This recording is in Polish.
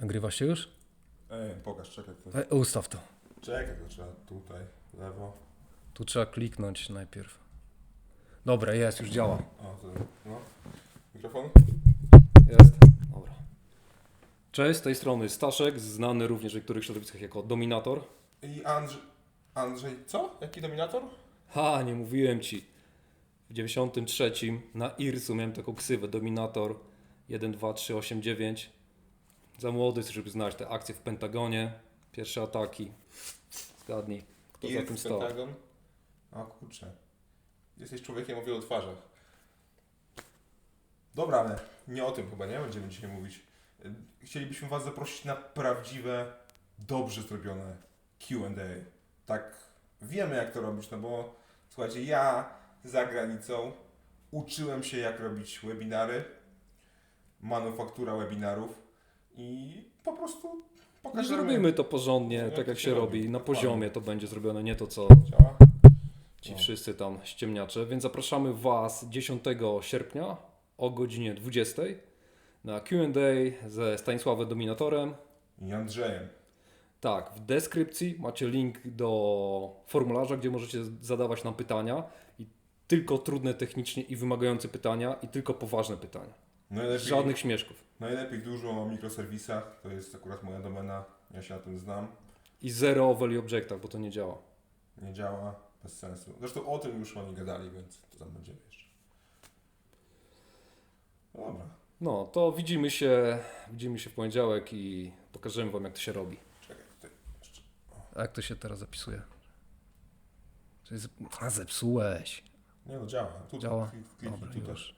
Nagrywa się już? Ej, pokaż, czekaj. To. E, ustaw to. Czekaj, to trzeba tutaj, lewo. Tu trzeba kliknąć najpierw. Dobra, jest, już działa. O, to, no. Mikrofon? Jest. Dobra. Cześć, z tej strony Staszek, znany również w niektórych środowiskach jako Dominator. I Andrzej... Andrzej, co? Jaki dominator? Ha, nie mówiłem ci. W 93 na Irsu miałem taką ksywę Dominator 12389. Za młody, żeby znać te akcje w Pentagonie. Pierwsze ataki. Zgadnij, kto za Irk, tym stał. Pentagon. O kurczę. Jesteś człowiekiem o wielu twarzach. Dobra, ale nie o tym chyba, nie? Będziemy dzisiaj mówić. Chcielibyśmy Was zaprosić na prawdziwe, dobrze zrobione Q&A. Tak wiemy jak to robić, no bo słuchajcie, ja za granicą uczyłem się jak robić webinary, manufaktura webinarów i po prostu No, pokażemy. zrobimy to porządnie, tak jak się robi. robi. Na poziomie to będzie zrobione, nie to co ci No. wszyscy tam ściemniacze. Więc zapraszamy Was 10 sierpnia o godzinie 20 na Q&A ze Stanisławem Dominatorem. I Andrzejem. Tak, w deskrypcji macie link do formularza, gdzie możecie zadawać nam pytania i tylko trudne technicznie i wymagające pytania i tylko poważne pytania. Najlepiej, Żadnych śmieszków. najlepiej dużo o mikroserwisach, to jest akurat moja domena, ja się na tym znam. I zero o value objectach, bo to nie działa. Nie działa, bez sensu. Zresztą o tym już oni gadali, więc to tam będziemy jeszcze. No dobra, No, to widzimy się, widzimy się w poniedziałek i pokażemy Wam, jak to się robi. czekaj tutaj jeszcze. A jak to się teraz zapisuje? To jest... A, zepsułeś. Nie no, działa. Tu, Działa? Klik, klik, Dobra, tu też. już.